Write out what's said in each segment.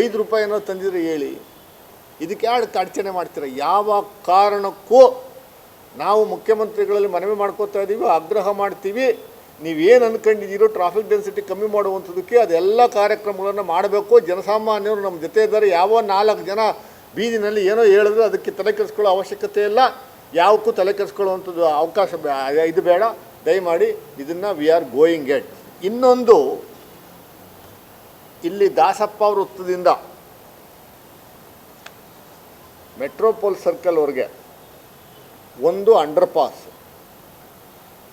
ಐದು ರೂಪಾಯಿ ಏನೋ ತಂದಿದ್ರೆ ಹೇಳಿ. ಇದಕ್ಕೆ ಯಾರು ಅಡಚಣೆ ಮಾಡ್ತೀರ? ಯಾವ ಕಾರಣಕ್ಕೂ ನಾವು ಮುಖ್ಯಮಂತ್ರಿಗಳಲ್ಲಿ ಮನವಿ ಮಾಡ್ಕೋತಾ ಇದ್ದೀವಿ ಆಗ್ರಹ ಮಾಡ್ತೀವಿ. ನೀವೇನು ಅಂದ್ಕೊಂಡಿದ್ದೀರೋ ಟ್ರಾಫಿಕ್ ಡೆನ್ಸಿಟಿ ಕಮ್ಮಿ ಮಾಡುವಂಥದ್ದಕ್ಕೆ ಅದೆಲ್ಲ ಕಾರ್ಯಕ್ರಮಗಳನ್ನು ಮಾಡಬೇಕು. ಜನಸಾಮಾನ್ಯರು ನಮ್ಮ ಜೊತೆ ಇದ್ದಾರೆ. ಯಾವ ನಾಲ್ಕು ಜನ ಬೀದಿನಲ್ಲಿ ಏನೋ ಹೇಳಿದ್ರೆ ಅದಕ್ಕೆ ತಲೆ ಕೆಡಿಸ್ಕೊಳ್ಳೋ ಅವಶ್ಯಕತೆ ಇಲ್ಲ. ಯಾವಕ್ಕೂ ತಲೆ ಕೆಡಿಸ್ಕೊಳ್ಳುವಂಥದ್ದು ಅವಕಾಶ ಇದು ಬೇಡ. ದಯಮಾಡಿ ಇದನ್ನು ವಿ ಆರ್ ಗೋಯಿಂಗ್ ಎಟ್ ಇನ್ನೊಂದು ಇಲ್ಲಿ ದಾಸಪ್ಪ ವೃತ್ತದಿಂದ ಮೆಟ್ರೋಪೋಲ್ ಸರ್ಕಲ್ವರೆಗೆ ಒಂದು ಅಂಡರ್ ಪಾಸ್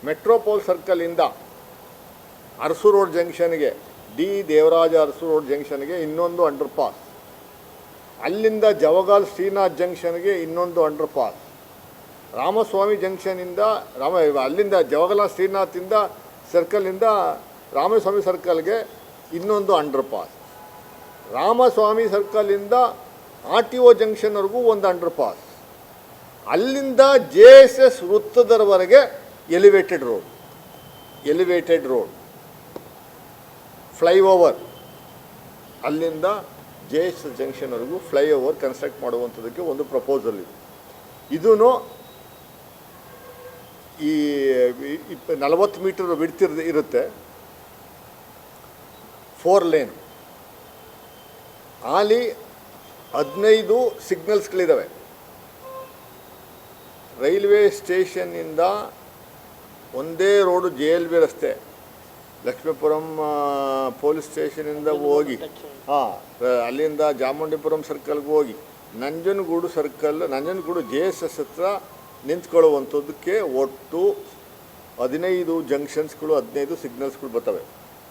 ಮೆಟ್ರೋಪೋಲ್ ಸರ್ಕಲಿಂದ ಅರಸು ರೋಡ್ ಜಂಕ್ಷನ್ಗೆ ಡಿ ದೇವರಾಜ ಅರಸು ರೋಡ್ ಜಂಕ್ಷನ್ಗೆ ಇನ್ನೊಂದು ಅಂಡರ್ ಪಾಸ್ ಅಲ್ಲಿಂದ ಜವಗಾಲ್ ಶ್ರೀನಾಥ್ ಜಂಕ್ಷನ್ಗೆ ಇನ್ನೊಂದು ಅಂಡರ್ ಪಾಸ್ ರಾಮಸ್ವಾಮಿ ಜಂಕ್ಷನಿಂದ ರಾಮ, ಅಲ್ಲಿಂದ ಜವಗಲ ಶ್ರೀನಾಥಿಂದ ಸರ್ಕಲಿಂದ ರಾಮಸ್ವಾಮಿ ಸರ್ಕಲ್ಗೆ ಇನ್ನೊಂದು ಅಂಡರ್ ಪಾಸ್ ರಾಮಸ್ವಾಮಿ ಸರ್ಕಲಿಂದ ಆರ್ ಟಿ ಒ ಜಂಕ್ಷನ್ವರೆಗೂ ಒಂದು ಅಂಡರ್ ಪಾಸ್ ಅಲ್ಲಿಂದ J S S ವೃತ್ತದವರೆಗೆ elevated road elevated road flyover ಅಲ್ಲಿಂದ ಜೆ ಎಸ್ ಎಸ್ ಜಂಕ್ಷನ್ವರೆಗೂ ಫ್ಲೈಓವರ್ ಕನ್ಸ್ಟ್ರಕ್ಟ್ ಮಾಡುವಂಥದ್ದಕ್ಕೆ ಒಂದು ಪ್ರಪೋಸಲ್ ಇದೆ. ಇದೂ ಈ ಇಪ್ಪ ನಲವತ್ತು ಮೀಟರ್ ಬಿಡ್ತಿರ್ ಇರುತ್ತೆ. Four lane. ಅಲ್ಲಿ ಹದಿನೈದು ಸಿಗ್ನಲ್ಸ್ಗಳಿದ್ದಾವೆ ರೈಲ್ವೆ ಸ್ಟೇಷನ್ನಿಂದ ಒಂದೇ ರೋಡು ಜೆ ಎಲ್ ಬಿ ರಸ್ತೆ, ಲಕ್ಷ್ಮೀಪುರಂ ಪೊಲೀಸ್ ಸ್ಟೇಷನಿಂದ ಹೋಗಿ, ಹಾಂ ಅಲ್ಲಿಂದ ಚಾಮುಂಡಿಪುರಂ ಸರ್ಕಲ್ಗೆ ಹೋಗಿ, Nanjangud circle, Nanjangud J S S ಹತ್ರ ನಿಂತ್ಕೊಳ್ಳುವಂಥದ್ದಕ್ಕೆ ಒಟ್ಟು ಹದಿನೈದು ಜಂಕ್ಷನ್ಸ್ಗಳು, ಹದಿನೈದು ಸಿಗ್ನಲ್ಸ್ಗಳು ಬರ್ತವೆ.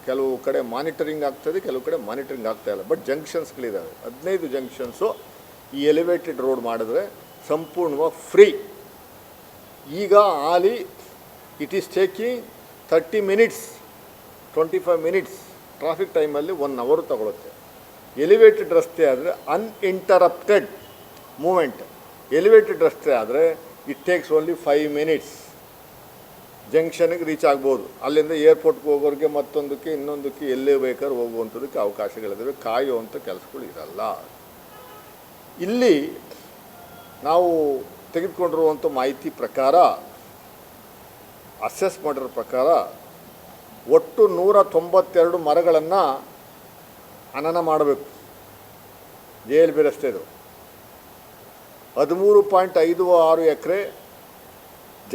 ಕೆಲವು ಕಡೆ ಮಾನಿಟರಿಂಗ್ ಆಗ್ತದೆ ಕೆಲವು ಕಡೆ ಮಾನಿಟರಿಂಗ್ ಆಗ್ತಾ ಇಲ್ಲ. ಬಟ್ ಜಂಕ್ಷನ್ಸ್ಗಳಿದ್ದಾವೆ ಹದಿನೈದು ಜಂಕ್ಷನ್ಸು ಈ ಎಲಿವೇಟೆಡ್ ರೋಡ್ ಮಾಡಿದ್ರೆ ಸಂಪೂರ್ಣವಾಗಿ ಫ್ರೀ ಈಗ ಆಲಿ it is taking thirty minutes twenty five minutes traffic ಟೈಮಲ್ಲಿ ಒನ್ ಅವರು ತಗೊಳುತ್ತೆ. ಎಲಿವೇಟೆಡ್ ರಸ್ತೆ ಆದರೆ ಅನ್ಇಂಟರಪ್ಟೆಡ್ ಮೂಮೆಂಟ್ ಎಲಿವೇಟೆಡ್ ರಸ್ತೆ ಆದರೆ it takes only five minutes ಜಂಕ್ಷನ್ಗೆ reach ಆಗ್ಬೋದು. ಅಲ್ಲಿಂದ ಏರ್ಪೋರ್ಟ್ಗೆ ಹೋಗೋರಿಗೆ ಮತ್ತೊಂದಕ್ಕೆ, ಇನ್ನೊಂದಕ್ಕೆ ಎಲ್ಲೇ ಬೇಕಾದ್ರೂ ಹೋಗುವಂಥದಕ್ಕೆ ಅವಕಾಶಗಳಿದ್ದಾವೆ ಕಾಯುವಂಥ ಕೆಲಸಗಳು ಇರಲ್ಲ. ಇಲ್ಲಿ ನಾವು ತೆಗೆದುಕೊಂಡಿರುವಂಥ ಮಾಹಿತಿ ಪ್ರಕಾರ ಅಸೆಸ್ ಮಾಡಿರೋ ಪ್ರಕಾರ, ಒಟ್ಟು ನೂರ ತೊಂಬತ್ತೆರಡು ಮರಗಳನ್ನು ಹನನ ಮಾಡಬೇಕು. ಜೆ ಎಲ್ ಬಿ ರಸ್ತೆದು ಹದಿಮೂರು ಪಾಯಿಂಟ್ ಐದು ಆರು ಎಕರೆ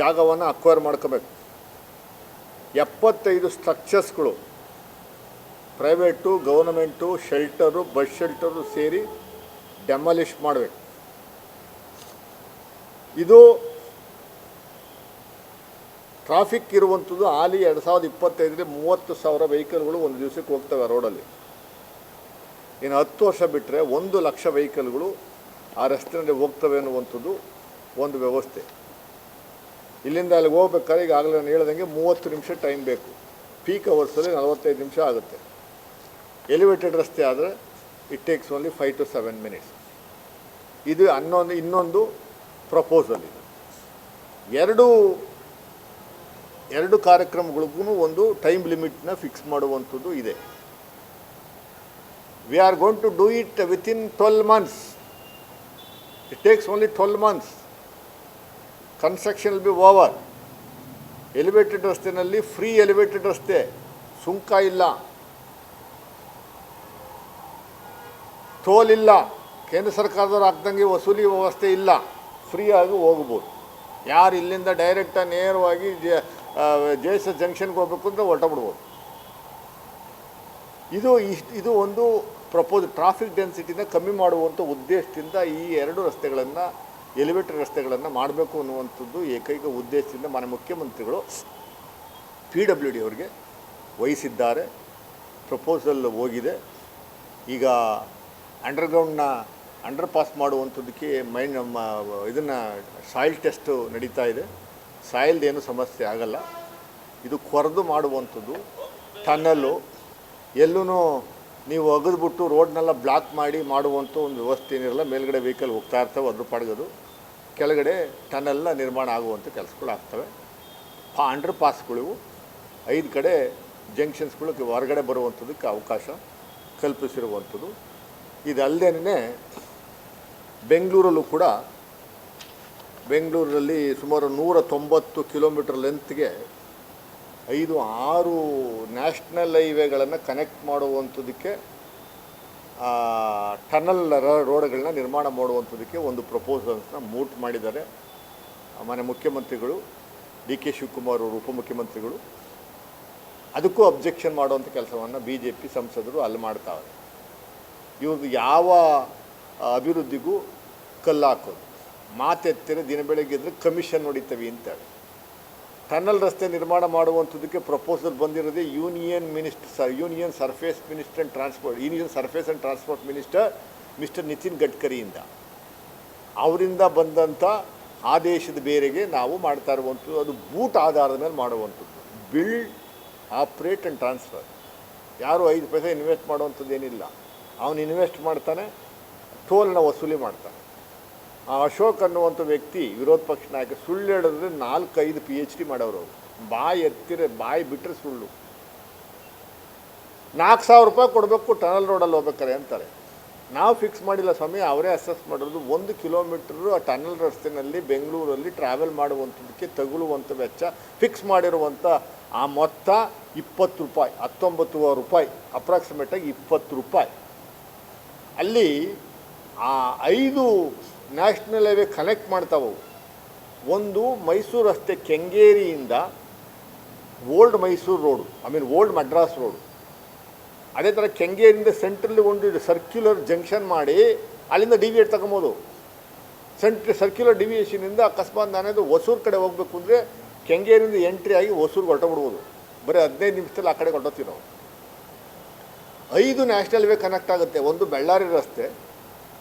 ಜಾಗವನ್ನು ಅಕ್ವೈರ್ ಮಾಡ್ಕೋಬೇಕು. ಎಪ್ಪತ್ತೈದು ಸ್ಟ್ರಕ್ಚರ್ಸ್ಗಳು private government shelter bus shelter ಸೇರಿ ಡೆಮಾಲಿಷ್ ಮಾಡಬೇಕು. ಇದು ಟ್ರಾಫಿಕ್ ಇರುವಂಥದ್ದು ಆಲಿ ಎರಡು ಸಾವಿರದ ಇಪ್ಪತ್ತೈದರಲ್ಲಿ ಮೂವತ್ತು ಸಾವಿರ ವೆಹಿಕಲ್ಗಳು ಒಂದು ದಿವಸಕ್ಕೆ ಹೋಗ್ತವೆ ರೋಡಲ್ಲಿ ಇನ್ನು ಹತ್ತು ವರ್ಷ ಬಿಟ್ಟರೆ ಒಂದು ಲಕ್ಷ ವೆಹಿಕಲ್ಗಳು ಆ ರಸ್ತೆಯಲ್ಲಿ ಹೋಗ್ತವೆ ಅನ್ನುವಂಥದ್ದು ಒಂದು ವ್ಯವಸ್ಥೆ. ಇಲ್ಲಿಂದ ಅಲ್ಲಿಗೆ ಹೋಗ್ಬೇಕಾದ್ರೆ ಈಗಾಗಲೇ ನಾನು ಹೇಳ್ದಂಗೆ ಮೂವತ್ತು ನಿಮಿಷ ಟೈಮ್ ಬೇಕು. ಪೀಕ್ ಅವರ್ಸಲ್ಲಿ ನಲವತ್ತೈದು ನಿಮಿಷ ಆಗುತ್ತೆ. ಎಲಿವೇಟೆಡ್ ರಸ್ತೆ ಆದರೆ it takes only five to seven minutes ಇದು ಅನ್ನೊಂದು ಇನ್ನೊಂದು ಪ್ರಪೋಸಲ್ ಇದು. ಎರಡು ಎರಡು ಕಾರ್ಯಕ್ರಮಗಳಿಗೂ ಒಂದು ಟೈಮ್ ಲಿಮಿಟ್ನ ಫಿಕ್ಸ್ ಮಾಡುವಂಥದ್ದು ಇದೆ. We are going to do it within twelve months it takes only twelve months construction be over elevated ರಸ್ತೆಯಲ್ಲಿ ಫ್ರೀ ಎಲಿವೇಟೆಡ್ ರಸ್ತೆ ಸುಂಕ ಇಲ್ಲ ಟೋಲ್ ಇಲ್ಲ ಕೇಂದ್ರ ಸರ್ಕಾರದವ್ರು ಹಾಕ್ದಂಗೆ ವಸೂಲಿ ವ್ಯವಸ್ಥೆ ಇಲ್ಲ ಫ್ರೀ ಆಗಿ ಹೋಗ್ಬೋದು ಯಾರು ಇಲ್ಲಿಂದ ಡೈರೆಕ್ಟಾಗಿ ನೇರವಾಗಿ ಜೆ ಎಸ್ ಎಸ್ ಜಂಕ್ಷನ್ಗೆ ಹೋಗ್ಬೇಕು ಅಂದರೆ ಹೊರಟಬಿಡ್ಬೋದು ಇದು ಇಷ್ಟು ಇದು ಒಂದು ಪ್ರಪೋಸ್ ಟ್ರಾಫಿಕ್ ಡೆನ್ಸಿಟಿನ ಕಮ್ಮಿ ಮಾಡುವಂಥ ಉದ್ದೇಶದಿಂದ ಈ ಎರಡು ರಸ್ತೆಗಳನ್ನು ಎಲಿವೇಟರ್ ರಸ್ತೆಗಳನ್ನು ಮಾಡಬೇಕು ಅನ್ನುವಂಥದ್ದು ಏಕೈಕ ಉದ್ದೇಶದಿಂದ ಮಾನ್ಯ ಮುಖ್ಯಮಂತ್ರಿಗಳು ಪಿ ಡಬ್ಲ್ಯೂ ಡಿ ಅವರಿಗೆ ವಹಿಸಿದ್ದಾರೆ. ಪ್ರಪೋಸಲ್ ಹೋಗಿದೆ. ಈಗ ಅಂಡರ್ಗ್ರೌಂಡ್ನ ಅಂಡರ್ ಪಾಸ್ ಮಾಡುವಂಥದ್ದಕ್ಕೆ ಮೈ ನಮ್ಮ ಇದನ್ನು ಸಾಯಿಲ್ ಟೆಸ್ಟು ನಡೀತಾ ಇದೆ. ಸಾಯಿಲ್ದೇನು ಸಮಸ್ಯೆ ಆಗಲ್ಲ. ಇದು ಕೊರೆದು ಮಾಡುವಂಥದ್ದು. ಟನ್ನಲ್ಲು ಎಲ್ಲೂ ನೀವು ಒಗೆದ್ಬಿಟ್ಟು ರೋಡ್ನೆಲ್ಲ ಬ್ಲಾಕ್ ಮಾಡಿ ಮಾಡುವಂಥ ಒಂದು ವ್ಯವಸ್ಥೆ ಏನಿರಲ್ಲ, ಮೇಲ್ಗಡೆ ವೆಹಿಕಲ್ ಹೋಗ್ತಾ ಇರ್ತವೆ, ಅದ್ರ ಪಡಗೋದು ಕೆಳಗಡೆ ಟನಲ್ನ ನಿರ್ಮಾಣ ಆಗುವಂಥ ಕೆಲಸಗಳು ಆಗ್ತವೆ. ಪಾ ಅಂಡರ್ ಪಾಸ್ಗಳಿವು. ಐದು ಕಡೆ ಜಂಕ್ಷನ್ಸ್ಗಳು ಹೊರಗಡೆ ಬರುವಂಥದ್ದಕ್ಕೆ ಅವಕಾಶ ಕಲ್ಪಿಸಿರುವಂಥದ್ದು. ಇದಲ್ಲದೇ ಬೆಂಗಳೂರಲ್ಲೂ ಕೂಡ ಬೆಂಗಳೂರಲ್ಲಿ ಸುಮಾರು ನೂರ ತೊಂಬತ್ತು ಕಿಲೋಮೀಟರ್ ಲೆಂತ್ಗೆ ಐದು ಆರು ನ್ಯಾಷನಲ್ ಹೈವೇಗಳನ್ನು ಕನೆಕ್ಟ್ ಮಾಡುವಂಥದ್ದಕ್ಕೆ ಟನಲ್ ರೋಡ್ಗಳನ್ನ ನಿರ್ಮಾಣ ಮಾಡುವಂಥದ್ದಕ್ಕೆ ಒಂದು ಪ್ರಪೋಸಲ್ಸ್ನ ಮೂಟ್ ಮಾಡಿದ್ದಾರೆ. ಮನೆ ಮುಖ್ಯಮಂತ್ರಿಗಳು, ಡಿ ಕೆ ಶಿವಕುಮಾರ್ ಅವರು ಉಪಮುಖ್ಯಮಂತ್ರಿಗಳು. ಅದಕ್ಕೂ ಅಬ್ಜೆಕ್ಷನ್ ಮಾಡುವಂಥ ಕೆಲಸವನ್ನು ಬಿ ಜೆ ಪಿ ಸಂಸದರು ಅಲ್ಲಿ ಮಾಡ್ತಾವೆ ಇವ್ರದ್ದು ಯಾವ ಅಭಿವೃದ್ಧಿಗೂ ಕಲ್ಲಾಕೋದು. ಮಾತೆತ್ತಿರ ದಿನ ಬೆಳಗ್ಗೆ ಇದ್ರೆ ಕಮಿಷನ್ ಹೊಡಿತೀವಿ ಅಂತೇಳಿ. ಟನಲ್ ರಸ್ತೆ ನಿರ್ಮಾಣ ಮಾಡುವಂಥದ್ದಕ್ಕೆ proposal ಬಂದಿರೋದೇ union minister sir union surface minister and transport union surface and transport minister mister Nitin ಗಡ್ಕರಿಯಿಂದ ಅವರಿಂದ ಬಂದಂಥ ಆದೇಶದ ಬೇರೆಗೆ ನಾವು ಮಾಡ್ತಾ ಇರುವಂಥದ್ದು, ಅದು ಬೂಟ್ ಆಧಾರದ ಮೇಲೆ ಮಾಡುವಂಥದ್ದು. ಬಿಲ್ಡ್ ಆಪ್ರೇಟ್ ಆ್ಯಂಡ್ ಟ್ರಾನ್ಸ್ಫರ್ ಯಾರು ಐದು ಪೈಸೆ ಇನ್ವೆಸ್ಟ್ ಮಾಡುವಂಥದ್ದು ಏನಿಲ್ಲ. ಅವನು ಇನ್ವೆಸ್ಟ್ ಮಾಡ್ತಾನೆ ಟೋಲ್ನ ವಸೂಲಿ ಮಾಡ್ತಾನೆ. ಆ ಅಶೋಕ್ ಅನ್ನುವಂಥ ವ್ಯಕ್ತಿ ವಿರೋಧ ಪಕ್ಷ ನಾಯಕ ಸುಳ್ಳು ಹೇಳಿದ್ರೆ ನಾಲ್ಕೈದು ಪಿ ಎಚ್ ಡಿ ಮಾಡೋರು. ಬಾಯಿ ಎತ್ತಿರ, ಬಾಯಿ ಬಿಟ್ಟರೆ ಸುಳ್ಳು. ನಾಲ್ಕು ಸಾವಿರ ರೂಪಾಯಿ ಕೊಡಬೇಕು ಟನಲ್ ರೋಡಲ್ಲಿ ಹೋಗ್ಬೇಕಾರೆ ಅಂತಾರೆ. ನಾವು ಫಿಕ್ಸ್ ಮಾಡಿಲ್ಲ ಸ್ವಾಮಿ, ಅವರೇ ಅಸೆಸ್ ಮಾಡಿರೋದು ಒಂದು ಕಿಲೋಮೀಟ್ರು ಆ ಟನಲ್ ರಸ್ತೆಯಲ್ಲಿ ಬೆಂಗಳೂರಲ್ಲಿ ಟ್ರಾವೆಲ್ ಮಾಡುವಂಥದ್ದಕ್ಕೆ ತಗುಲುವಂಥ ವೆಚ್ಚ ಫಿಕ್ಸ್ ಮಾಡಿರುವಂಥ ಆ ಮೊತ್ತ ಇಪ್ಪತ್ತು ರೂಪಾಯಿ ಹತ್ತೊಂಬತ್ತು ರೂಪಾಯಿ ಅಪ್ರಾಕ್ಸಿಮೇಟಾಗಿ ಇಪ್ಪತ್ತು ರೂಪಾಯಿ. ಅಲ್ಲಿ ಆ ಐದು ನ್ಯಾಷನಲ್ ಹೈವೇ ಕನೆಕ್ಟ್ ಮಾಡ್ತಾವು ಒಂದು ಮೈಸೂರು ರಸ್ತೆ ಕೆಂಗೇರಿಯಿಂದ old Mysuru road, I mean old Madras road. ಅದೇ ಥರ ಕೆಂಗೇರಿಯಿಂದ ಸೆಂಟ್ರಲ್ಲಿ ಒಂದು ಸರ್ಕ್ಯುಲರ್ ಜಂಕ್ಷನ್ ಮಾಡಿ ಅಲ್ಲಿಂದ ಡಿವಿಯೇಟ್ ತಗೊಬೋದು. ಸೆಂಟ್ರ್, ಸರ್ಕ್ಯುಲರ್ ಡಿವಿಯೇಷನಿಂದ ಅಕಸ್ಮಾತ್ ನಾನೇದು ಹೊಸೂರು ಕಡೆ ಹೋಗಬೇಕು ಅಂದರೆ ಕೆಂಗೇರಿಯಿಂದ ಎಂಟ್ರಿ ಆಗಿ ಹೊಸೂರು ಹೊರಟೋಗ್ಬಿಡ್ಬೋದು. ಬರೀ ಹದಿನೈದು ನಿಮಿಷದಲ್ಲಿ ಆ ಕಡೆ ಹೊರಟೋತೀವಿ ನಾವು. ಐದು ನ್ಯಾಷನಲ್ ವೇ ಕನೆಕ್ಟ್ ಆಗುತ್ತೆ. ಒಂದು ಬೆಳ್ಳಾರಿ ರಸ್ತೆ,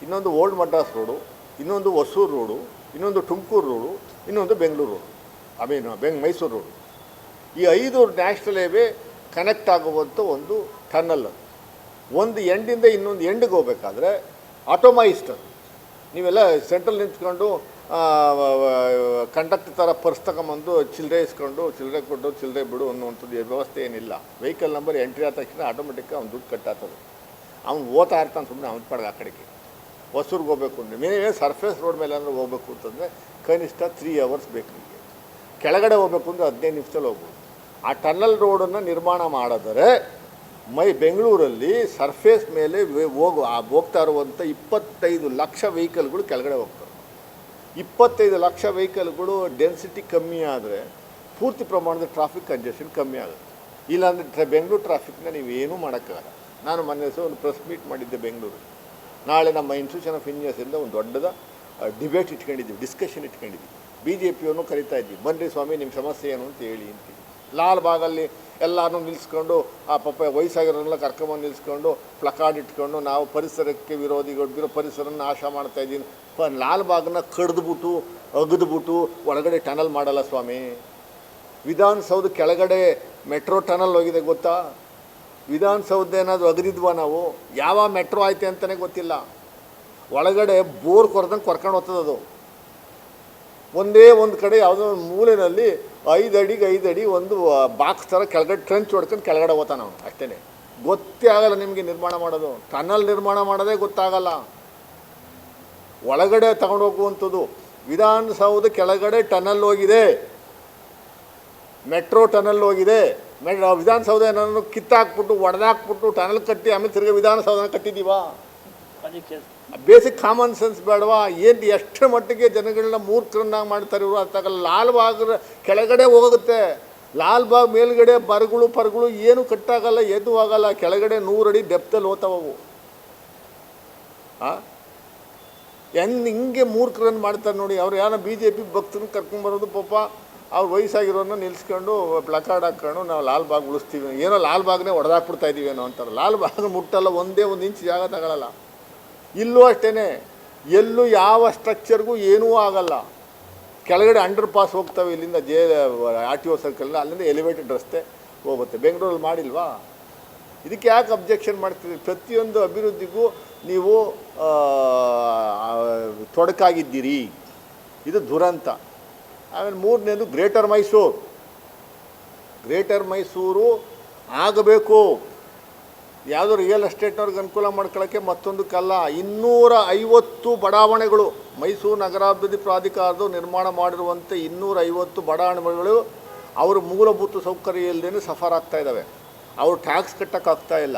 ಇನ್ನೊಂದು ಓಲ್ಡ್ ಮಡ್ರಾಸ್ ರೋಡು. ಇನ್ನೊಂದು ಹೊಸೂರು ರೋಡು, ಇನ್ನೊಂದು ತುಮಕೂರು ರೋಡು, ಇನ್ನೊಂದು ಬೆಂಗಳೂರು ರೋಡು. ಐ ಮೀನ್ ಬೆಂಗ್ ಮೈಸೂರು ರೋಡು. ಈ ಐದು ನ್ಯಾಷನಲ್ ಹೈವೇ ಕನೆಕ್ಟ್ ಆಗುವಂಥ ಒಂದು ಟನ್ನಲ್ ಅದು. ಒಂದು ಎಂಡಿಂದ ಇನ್ನೊಂದು ಎಂಡಿಗೆ ಹೋಗ್ಬೇಕಾದ್ರೆ ಆಟೋಮೈಸ್ಡ್ ಅದು. ನೀವೆಲ್ಲ ಸೆಂಟ್ರಲ್ ನಿಂತ್ಕೊಂಡು ಕಂಡಕ್ಟ್ ಥರ ಪರ್ಸ್ ತಗೊಂಬಂದು ಚಿಲ್ಲರೆ ಇಸ್ಕೊಂಡು, ಚಿಲ್ಲರೆ ಕೊಟ್ಟು, ಚಿಲ್ಲರೆ ಬಿಡು ಅನ್ನುವಂಥದ್ದು ವ್ಯವಸ್ಥೆ ಏನಿಲ್ಲ. ವೆಹಿಕಲ್ ನಂಬರ್ ಎಂಟ್ರಿ ಆದ ತಕ್ಷಣ ಆಟೋಮೆಟಿಕ್ ಅವ್ನು ದುಡ್ಡು ಕಟ್ಟಾಗ್ತದೆ ಅವ್ನು ಓದ್ತಾ ಇರ್ತಾನೆ ಸುಮ್ಮನೆ ಅವ್ನ ಪಡೆದು ಆ ಕಡೆಗೆ. ಹೊಸೂರ್ಗೆ ಹೋಗ್ಬೇಕು ಅಂದರೆ ಸರ್ಫೇಸ್ ರೋಡ್ ಮೇಲೆ ಅಂದರೆ ಹೋಗ್ಬೇಕು ಅಂತಂದರೆ ಕನಿಷ್ಠ ತ್ರೀ ಅವರ್ಸ್ ಬೇಕು ನಿಮಗೆ. ಕೆಳಗಡೆ ಹೋಗ್ಬೇಕು ಅಂದರೆ ಹದಿನೈದು ನಿಮಿಷದಲ್ಲಿ ಹೋಗ್ಬೋದು. ಆ ಟನ್ನಲ್ ರೋಡನ್ನು ನಿರ್ಮಾಣ ಮಾಡಿದರೆ ಮೈ ಬೆಂಗಳೂರಲ್ಲಿ ಸರ್ಫೇಸ್ ಮೇಲೆ ಹೋಗು ಹೋಗ್ತಾ ಇರುವಂಥ ಇಪ್ಪತ್ತೈದು ಲಕ್ಷ ವೆಹಿಕಲ್ಗಳು ಕೆಳಗಡೆ ಹೋಗ್ತವೆ. ಇಪ್ಪತ್ತೈದು ಲಕ್ಷ ವೆಹಿಕಲ್ಗಳು ಡೆನ್ಸಿಟಿ ಕಮ್ಮಿ ಆದರೆ ಪೂರ್ತಿ ಪ್ರಮಾಣದ ಟ್ರಾಫಿಕ್ ಕಂಜೆಷನ್ ಕಮ್ಮಿ ಆಗುತ್ತೆ. ಇಲ್ಲಾಂದರೆ ಬೆಂಗಳೂರು ಟ್ರಾಫಿಕ್ನ ನೀವೇನೂ ಮಾಡೋಕ್ಕಾಗಲ್ಲ. ನಾನು ಮೊನ್ನೆ ಒಂದು ಪ್ರೆಸ್ ಮೀಟ್ ಮಾಡಿದ್ದೆ ಬೆಂಗಳೂರು ನಾಳೆ ನಮ್ಮ ಇನ್ಸ್ಟಿಟ್ಯೂಷನ್ ಆಫ್ ಇಂಜಿನಿಯರ್ಸಿಂದ ಒಂದು ದೊಡ್ಡದ ಡಿಬೇಟ್ ಇಟ್ಕೊಂಡಿದ್ದೀವಿ ಡಿಸ್ಕಷನ್ ಇಟ್ಕೊಂಡಿದ್ದೀವಿ ಬಿ ಜೆ ಪಿಯನ್ನು ಕರಿತಾ ಇದ್ದೀವಿ ಬನ್ನಿ ಸ್ವಾಮಿ ನಿಮ್ಮ ಸಮಸ್ಯೆ ಏನು ಅಂತ ಹೇಳಿ ಅಂತೀವಿ ಲಾಲ್ ಬಾಗಲ್ಲಿ ಎಲ್ಲರೂ ನಿಲ್ಲಿಸ್ಕೊಂಡು ಆ ಪಾಪ ವಯಸ್ಸಾಗಿರೋರೆಲ್ಲ ಕರ್ಕೊಂಬಂದು ನಿಲ್ಲಿಸ್ಕೊಂಡು ಪ್ಲಕಾರ್ಡ್ ಇಟ್ಕೊಂಡು, ನಾವು ಪರಿಸರಕ್ಕೆ ವಿರೋಧಿಗಳು ಪರಿಸರನ ನಾಶ ಮಾಡ್ತಾ ಇದ್ದೀನಿ ಪ, ಲಾಲ್ ಬಾಗ್ನ ಕಡ್ದುಬಿಟ್ಟು, ಅಗದ್ಬಿಟ್ಟು ಒಳಗಡೆ ಟನಲ್ ಮಾಡಲ್ಲ ಸ್ವಾಮಿ. ವಿಧಾನಸೌಧ ಕೆಳಗಡೆ ಮೆಟ್ರೋ ಟನಲ್ ಹೋಗಿದೆ, ಗೊತ್ತಾ? ವಿಧಾನಸೌಧ ಏನಾದರೂ ಅಗದಿದ್ವಾ ನಾವು? ಯಾವ ಮೆಟ್ರೋ ಐತೆ ಅಂತಲೇ ಗೊತ್ತಿಲ್ಲ. ಒಳಗಡೆ ಬೋರ್ ಕೊರ್ದಂಗೆ ಕೊರ್ಕೊಂಡು ಅದು. ಒಂದೇ ಒಂದು ಕಡೆ ಯಾವುದೋ ಒಂದು ಮೂಲೆಯಲ್ಲಿ ಐದು ಅಡಿಗೆ ಐದು ಅಡಿ ಒಂದು ಬಾಕ್ಸ್ ಥರ ಕೆಳಗಡೆ ಟ್ರೆಂಚ್ ಹೊಡ್ಕೊಂಡು ಕೆಳಗಡೆ ಹೋಗ್ತಾನೆ ಅವನು. ಅಷ್ಟೇ ಗೊತ್ತೇ ಆಗಲ್ಲ ನಿಮಗೆ ನಿರ್ಮಾಣ ಮಾಡೋದು. ಟನಲ್ ನಿರ್ಮಾಣ ಮಾಡೋದೇ ಗೊತ್ತಾಗಲ್ಲ. ಒಳಗಡೆ ತಗೊಂಡು ಹೋಗುವಂಥದ್ದು. ವಿಧಾನಸೌಧ ಕೆಳಗಡೆ ಟನಲ್ ಹೋಗಿದೆ. ಮೆಟ್ರೋ ಟನಲ್ ಹೋಗಿದೆ. ಮೆ ವಿಧಾನಸೌಧ ಏನಾದ್ರು ಕಿತ್ತಾಕ್ಬಿಟ್ಟು ಒಡೆದಾಕ್ಬಿಟ್ಟು ಟನಲ್ ಕಟ್ಟಿ ಆಮೇಲೆ ತಿರ್ಗಿ ವಿಧಾನಸೌಧನ ಕಟ್ಟಿದ್ದೀವಾ? ಬೇಸಿಕ್ ಕಾಮನ್ ಸೆನ್ಸ್ ಬೇಡವಾ? ಏನು ಎಷ್ಟು ಮಟ್ಟಿಗೆ ಜನಗಳನ್ನ ಮೂರ್ಖರನ್ನಾಗಿ ಮಾಡ್ತಾರೆ ಇವರು ಅಂತ ಲಾಲ್ ಬಾಗ್ ಕೆಳಗಡೆ ಹೋಗುತ್ತೆ. ಲಾಲ್ ಬಾಗ್ ಮೇಲ್ಗಡೆ ಬರಗಳು ಪರಗಳು ಏನು ಕಟ್ಟಾಗಲ್ಲ ಎದ್ದು ಆಗಲ್ಲ. ಕೆಳಗಡೆ ನೂರಡಿ ಡೆಪ್ತಲ್ಲಿ ಹೋಗ್ತಾವವು ಆ? ಹೆಂಗೆ ಹಿಂಗೆ ಮೂರ್ಖರನ್ನು ಮಾಡ್ತಾರೆ ನೋಡಿ. ಅವ್ರು ಯಾರೋ ಬಿ ಜೆ ಪಿ ಭಕ್ತರನ್ನ ಕರ್ಕೊಂಬರೋದು ಪಾಪ. ಅವ್ರು ವಯಸ್ಸಾಗಿರೋನ್ನ ನಿಲ್ಸ್ಕೊಂಡು ಪ್ಲಕಾರ್ಡ್ ಹಾಕ್ಕೊಂಡು ನಾವು ಲಾಲ್ ಬಾಗ್ ಉಳಿಸ್ತೀವಿ. ಏನೋ ಲಾಲ್ ಬಾಗ್ನೇ ಹೊಡೆದಾಕ್ಬಿಡ್ತಾ ಇದೀವಿ ಏನೋ ಅಂತಾರೆ. ಲಾಲ್ ಬಾಗ್ ಮುಟ್ಟಲ್ಲ, ಒಂದೇ ಒಂದು ಇಂಚ್ ಜಾಗ ತಗೊಳ್ಳಲ್ಲ ಇಲ್ಲೂ ಅಷ್ಟೇ ಎಲ್ಲೂ ಯಾವ ಸ್ಟ್ರಕ್ಚರ್ಗೂ ಏನೂ ಆಗಲ್ಲ. ಕೆಳಗಡೆ ಅಂಡರ್ ಪಾಸ್ ಹೋಗ್ತವೆ ಇಲ್ಲಿಂದ ಜೆ, ಆರ್ ಟಿ ಒ ಸರ್ಕಲ್ನ ಅಲ್ಲಿಂದ ಎಲಿವೇಟೆಡ್ ರಸ್ತೆ ಹೋಗುತ್ತೆ. ಬೆಂಗಳೂರಲ್ಲಿ ಮಾಡಿಲ್ವಾ? ಇದಕ್ಕೆ ಯಾಕೆ ಅಬ್ಜೆಕ್ಷನ್ ಮಾಡ್ತೀವಿ ಪ್ರತಿಯೊಂದು ಅಭಿವೃದ್ಧಿಗೂ ನೀವು ತೊಡಕಾಗಿದ್ದೀರಿ. ಇದು ದುರಂತ. ಆಮೇಲೆ ಮೂರನೇದು ಗ್ರೇಟರ್ ಮೈಸೂರು. ಗ್ರೇಟರ್ ಮೈಸೂರು ಆಗಬೇಕು. ಯಾವುದೋ ರಿಯಲ್ ಎಸ್ಟೇಟ್ನವ್ರಿಗೆ ಅನುಕೂಲ ಮಾಡ್ಕೊಳ್ಳೋಕ್ಕೆ ಮತ್ತೊಂದು ಕಲ್ಲ ಇನ್ನೂರ ಐವತ್ತು ಬಡಾವಣೆಗಳು ಮೈಸೂರು ನಗರಾಭಿವೃದ್ಧಿ ಪ್ರಾಧಿಕಾರದ ನಿರ್ಮಾಣ ಮಾಡಿರುವಂಥ ಇನ್ನೂರ ಐವತ್ತು ಬಡಾವಣೆಗಳು ಅವರು ಮೂಲಭೂತ ಸೌಕರ್ಯ ಇಲ್ಲದೇ ಸಫರ್ ಆಗ್ತಾ ಇದ್ದಾವೆ. ಅವರು ಟ್ಯಾಕ್ಸ್ ಕಟ್ಟೋಕ್ಕಾಗ್ತಾ ಇಲ್ಲ.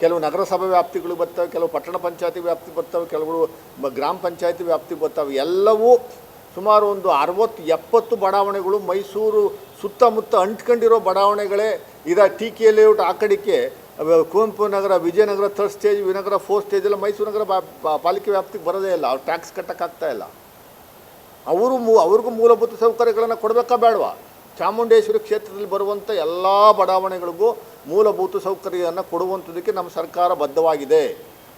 ಕೆಲವು ನಗರಸಭೆ ವ್ಯಾಪ್ತಿಗಳು ಬರ್ತವೆ, ಕೆಲವು ಪಟ್ಟಣ ಪಂಚಾಯತಿ ವ್ಯಾಪ್ತಿ ಬರ್ತವೆ, ಕೆಲವು ಗ್ರಾಮ ಪಂಚಾಯತಿ ವ್ಯಾಪ್ತಿ ಬರ್ತವೆ. ಎಲ್ಲವೂ ಸುಮಾರು ಒಂದು ಅರವತ್ತು, ಎಪ್ಪತ್ತು ಬಡಾವಣೆಗಳು ಮೈಸೂರು ಸುತ್ತಮುತ್ತ ಅಂಟ್ಕೊಂಡಿರೋ ಬಡಾವಣೆಗಳೇ. ಇದ ಟಿ ಕೆ ಲೇಔಟ್ ಆ ಕಡೆಗೆ ಕುವೆಂಪು ನಗರ, ವಿಜಯನಗರ ಥರ್ಡ್ ಸ್ಟೇಜ್ ವಿನಗರ ಫೋರ್ತ್ ಸ್ಟೇಜ್ ಎಲ್ಲ ಮೈಸೂರು ನಗರ ಪಾಲಿಕೆ ವ್ಯಾಪ್ತಿಗೆ ಬರೋದೇ ಇಲ್ಲ. ಅವ್ರು ಟ್ಯಾಕ್ಸ್ ಕಟ್ಟೋಕ್ಕಾಗ್ತಾ ಇಲ್ಲ. ಅವರು ಮೂ, ಅವ್ರಿಗೂ ಮೂಲಭೂತ ಸೌಕರ್ಯಗಳನ್ನು ಕೊಡಬೇಕಾ ಬೇಡವಾ? ಚಾಮುಂಡೇಶ್ವರಿ ಕ್ಷೇತ್ರದಲ್ಲಿ ಬರುವಂಥ ಎಲ್ಲ ಬಡಾವಣೆಗಳಿಗೂ ಮೂಲಭೂತ ಸೌಕರ್ಯವನ್ನು ಕೊಡುವಂಥದ್ದಕ್ಕೆ ನಮ್ಮ ಸರ್ಕಾರ ಬದ್ಧವಾಗಿದೆ.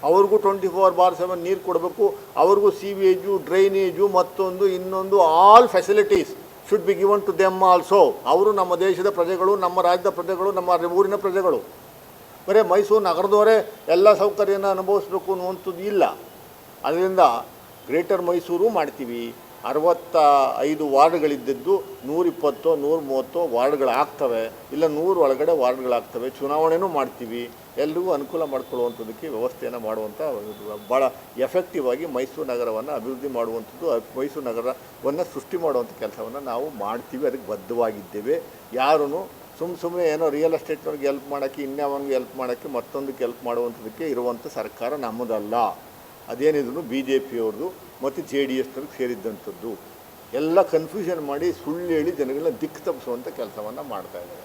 ಅವ್ರಿಗೂ ಟ್ವೆಂಟಿ ಫೋರ್ ಬಾರ್ ಸೆವೆನ್ ನೀರು ಕೊಡಬೇಕು, ಅವ್ರಿಗೂ ಸೀವೇಜು, ಡ್ರೈನೇಜು, ಮತ್ತೊಂದು, ಇನ್ನೊಂದು all facilities should be given to them also ಅವರು ನಮ್ಮ ದೇಶದ ಪ್ರಜೆಗಳು, ನಮ್ಮ ರಾಜ್ಯದ ಪ್ರಜೆಗಳು, ನಮ್ಮ ಊರಿನ ಪ್ರಜೆಗಳು. ಬರೀ ಮೈಸೂರು ನಗರದವರೇ ಎಲ್ಲ ಸೌಕರ್ಯನ ಅನುಭವಿಸ್ಬೇಕು ಅನ್ನುವಂಥದ್ದು ಇಲ್ಲ. ಅದರಿಂದ ಗ್ರೇಟರ್ ಮೈಸೂರು ಮಾಡ್ತೀವಿ. ಅರವತ್ತ ಐದು ವಾರ್ಡ್ಗಳಿದ್ದದ್ದು ನೂರಿಪ್ಪತ್ತೋ ನೂರ ಮೂವತ್ತೋ ವಾರ್ಡ್ಗಳಾಗ್ತವೆ. ಇಲ್ಲ ನೂರು ಒಳಗಡೆ ವಾರ್ಡ್ಗಳಾಗ್ತವೆ. ಚುನಾವಣೆನೂ ಮಾಡ್ತೀವಿ. ಎಲ್ರಿಗೂ ಅನುಕೂಲ ಮಾಡ್ಕೊಳ್ಳುವಂಥದ್ದಕ್ಕೆ ವ್ಯವಸ್ಥೆಯನ್ನು ಮಾಡುವಂಥ ಭಾಳ ಎಫೆಕ್ಟಿವ್ ಆಗಿ ಮೈಸೂರು ನಗರವನ್ನು ಅಭಿವೃದ್ಧಿ ಮಾಡುವಂಥದ್ದು, ಮೈಸೂರು ನಗರವನ್ನು ಸೃಷ್ಟಿ ಮಾಡುವಂಥ ಕೆಲಸವನ್ನು ನಾವು ಮಾಡ್ತೀವಿ. ಅದಕ್ಕೆ ಬದ್ಧವಾಗಿದ್ದೇವೆ. ಯಾರೂ ಸುಮ್ಮ ಸುಮ್ಮನೆ ಏನೋ ರಿಯಲ್ ಎಸ್ಟೇಟ್ನವ್ರಿಗೆ ಹೆಲ್ಪ್ ಮಾಡೋಕ್ಕೆ ಇನ್ಯಾವನಿಗೆ ಹೆಲ್ಪ್ ಮಾಡೋಕ್ಕೆ ಮತ್ತೊಂದಕ್ಕೆ ಹೆಲ್ಪ್ ಮಾಡುವಂಥದ್ದಕ್ಕೆ ಇರುವಂಥ ಸರ್ಕಾರ ನಮ್ಮದಲ್ಲ. ಅದೇನಿದ್ರು ಬಿ ಜೆ ಪಿಯವ್ರದ್ದು. ಮತ್ತು ಜೆ ಡಿ ಎಸ್ನವ್ರಿಗೆ ಸೇರಿದ್ದಂಥದ್ದು. ಎಲ್ಲ ಕನ್ಫ್ಯೂಷನ್ ಮಾಡಿ ಸುಳ್ಳು ಹೇಳಿ ಜನಗಳನ್ನ ದಿಕ್ಕು ತಪ್ಪಿಸುವಂಥ ಕೆಲಸವನ್ನು ಮಾಡ್ತಾ ಇದ್ದಾರೆ.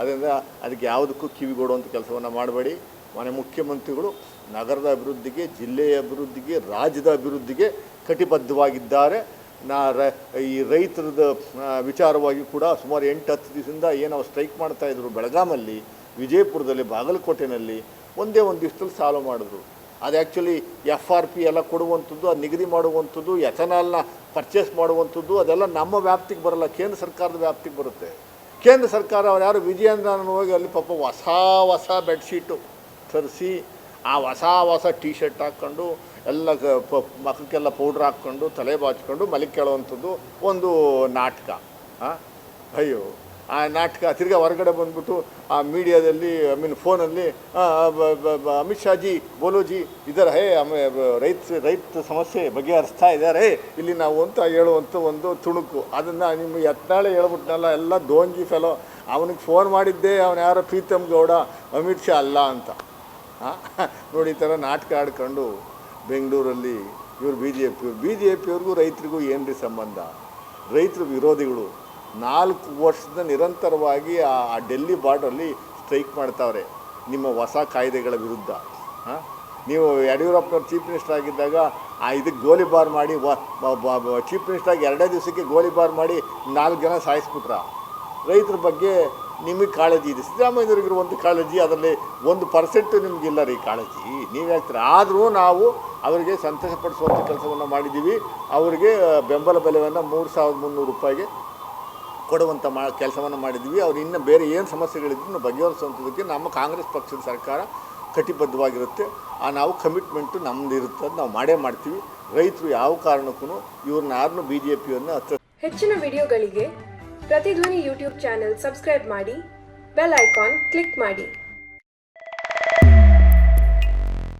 ಅದರಿಂದ ಅದಕ್ಕೆ ಯಾವುದಕ್ಕೂ ಕಿವಿಗೊಡುವಂಥ ಕೆಲಸವನ್ನು ಮಾಡಬೇಡಿ. ಮನೆ ಮುಖ್ಯಮಂತ್ರಿಗಳು ನಗರದ ಅಭಿವೃದ್ಧಿಗೆ, ಜಿಲ್ಲೆಯ ಅಭಿವೃದ್ಧಿಗೆ, ರಾಜ್ಯದ ಅಭಿವೃದ್ಧಿಗೆ ಕಟಿಬದ್ಧವಾಗಿದ್ದಾರೆ. ನಾ ರ, ಈ ರೈತರದ ವಿಚಾರವಾಗಿ ಕೂಡ ಸುಮಾರು ಎಂಟು ಹತ್ತು ದಿವಸದಿಂದ ಏನು ಸ್ಟ್ರೈಕ್ ಮಾಡ್ತಾಯಿದ್ರು ಬೆಳಗಾಮಲ್ಲಿ ವಿಜಯಪುರದಲ್ಲಿ ಬಾಗಲಕೋಟೆಯಲ್ಲಿ ಒಂದೇ ಒಂದು ದಿವಸದಲ್ಲಿ ಸಾಲ್ವ್ ಮಾಡಿದ್ರು. ಅದು ಆ್ಯಕ್ಚುಲಿ ಎಫ್ ಆರ್ ಪಿ ಎಲ್ಲ ಕೊಡುವಂಥದ್ದು, ಅದು ನಿಗದಿ ಮಾಡುವಂಥದ್ದು ಎಥನಾಲ್ನ ಪರ್ಚೇಸ್ ಮಾಡುವಂಥದ್ದು, ಅದೆಲ್ಲ ನಮ್ಮ ವ್ಯಾಪ್ತಿಗೆ ಬರಲ್ಲ, ಕೇಂದ್ರ ಸರ್ಕಾರದ ವ್ಯಾಪ್ತಿಗೆ ಬರುತ್ತೆ. ಕೇಂದ್ರ ಸರ್ಕಾರ ಅವ್ರು ಯಾರು, ವಿಜಯೇಂದ್ರನ ಹೋಗಿ ಅಲ್ಲಿ ಪಾಪ ಹೊಸ ಹೊಸ ಬೆಡ್ಶೀಟು ತರಿಸಿ, ಆ ಹೊಸ ಹೊಸ ಟೀ ಶರ್ಟ್ ಹಾಕ್ಕೊಂಡು, ಎಲ್ಲ ಪ- ಪೌಡ್ರ್ ಹಾಕ್ಕೊಂಡು, ತಲೆ ಬಾಚ್ಕೊಂಡು, ಮಲಿಗೆ ಕೇಳುವಂಥದ್ದು ಒಂದು ನಾಟಕ. ಹಾಂ ಅಯ್ಯೋ. ಆ ನಾಟಕ ತಿರ್ಗಾ ಹೊರಗಡೆ ಬಂದ್ಬಿಟ್ಟು ಆ ಮೀಡಿಯಾದಲ್ಲಿ ಐ ಮೀನ್ ಫೋನಲ್ಲಿ ಅಮಿತ್ ಶಾಜಿ ಬೋಲೋಜಿ ಇದರ ಹೇ ರೈತ ರೈತ ಸಮಸ್ಯೆ ಬಗೆಹರಿಸ್ತಾ ಇದ್ದಾರೆ. ಇಲ್ಲಿ ನಾವು ಅಂತ ಹೇಳುವಂಥ ಒಂದು ತುಣುಕು. ಅದನ್ನು ನಿಮ್ಮ ಎತ್ತಾಳೆ ಹೇಳ್ಬಿಟ್ನಲ್ಲ, ಎಲ್ಲ ದೋಂಜಿ ಫೆಲೋ ಅವನಿಗೆ ಫೋನ್ ಮಾಡಿದ್ದೆ ಅವನು ಯಾರೋ ಪ್ರೀತಮ್ ಗೌಡ, ಅಮಿತ್ ಶಾ ಅಲ್ಲ ಅಂತ? ನೋಡಿ, ಈ ಥರ ನಾಟಕ ಆಡ್ಕೊಂಡು ಬೆಂಗಳೂರಲ್ಲಿ ಇವರು B J P B J ಪಿಯವ್ರಿಗೂ ರೈತರಿಗೂ ಏನು ರೀ ಸಂಬಂಧ? ರೈತರು ವಿರೋಧಿಗಳು. ನಾಲ್ಕು ವರ್ಷದ ನಿರಂತರವಾಗಿ ಆ ಡೆಲ್ಲಿ ಬಾರ್ಡ್ರಲ್ಲಿ ಸ್ಟ್ರೈಕ್ ಮಾಡ್ತಾವ್ರೆ. ನಿಮ್ಮ ಹೊಸ ಕಾಯ್ದೆಗಳ ವಿರುದ್ಧ. ಹಾಂ? ನೀವು ಯಡಿಯೂರಪ್ಪನವ್ರು ಚೀಫ್ ಮಿನಿಸ್ಟರ್ ಆಗಿದ್ದಾಗ, ಆ ಇದಕ್ಕೆ ಗೋಲಿಬಾರ್ ಮಾಡಿ ಚೀಫ್ ಮಿನಿಸ್ಟರ್ ಆಗಿ ಎರಡೇ ದಿವಸಕ್ಕೆ ಗೋಲಿಬಾರ್ ಮಾಡಿ ನಾಲ್ಕು ಜನ ಸಾಯಿಸ್ಬಿಟ್ರ. ರೈತರ ಬಗ್ಗೆ ನಿಮಗೆ ಕಾಳಜಿ ಇದೆ. ಒಂದು ಕಾಳಜಿ, ಅದರಲ್ಲಿ ಒಂದು ಪರ್ಸೆಂಟು ನಿಮಗಿಲ್ಲ ರೀ ಕಾಳಜಿ. ನೀವು ಹೇಳ್ತೀರ. ಆದರೂ ನಾವು ಅವರಿಗೆ ಸಂತೋಷಪಡಿಸುವಂಥ ಕೆಲಸವನ್ನು ಮಾಡಿದ್ದೀವಿ. ಅವರಿಗೆ ಬೆಂಬಲ ಬೆಲೆಯನ್ನು ಮೂರು ಸಾವಿರದ ಮುನ್ನೂರು ರೂಪಾಯಿಗೆ ಕೊಡುವಂಥ ಮಾ ಕೆಲಸವನ್ನು ಮಾಡಿದ್ವಿ. ಅವ್ರು ಇನ್ನು ಬೇರೆ ಏನು ಸಮಸ್ಯೆಗಳಿದ್ರು ಬಗೆಹರಿಸುವಂಥದ್ದಕ್ಕೆ ನಮ್ಮ ಕಾಂಗ್ರೆಸ್ ಪಕ್ಷದ ಸರ್ಕಾರ ಕಟಿಬದ್ಧವಾಗಿರುತ್ತೆ. ಆ ನಾವು ಕಮಿಟ್ಮೆಂಟು ಅದು ನಾವು ಮಾಡೇ ಮಾಡ್ತೀವಿ. ರೈತರು ಯಾವ ಕಾರಣಕ್ಕೂ ಇವ್ರನ್ನ ಯಾರನ್ನೂ ಬಿ ಜೆ ಪಿಯನ್ನು ಹತ್ತಿರ ಹೆಚ್ಚಿನ ವಿಡಿಯೋಗಳಿಗೆ ಪ್ರತಿಧ್ವನಿ ಯೂಟ್ಯೂಬ್ ಚಾನೆಲ್ ಸಬ್ಸ್ಕ್ರೈಬ್ ಮಾಡಿ, ಬೆಲ್ ಐಕಾನ್ ಕ್ಲಿಕ್ ಮಾಡಿ.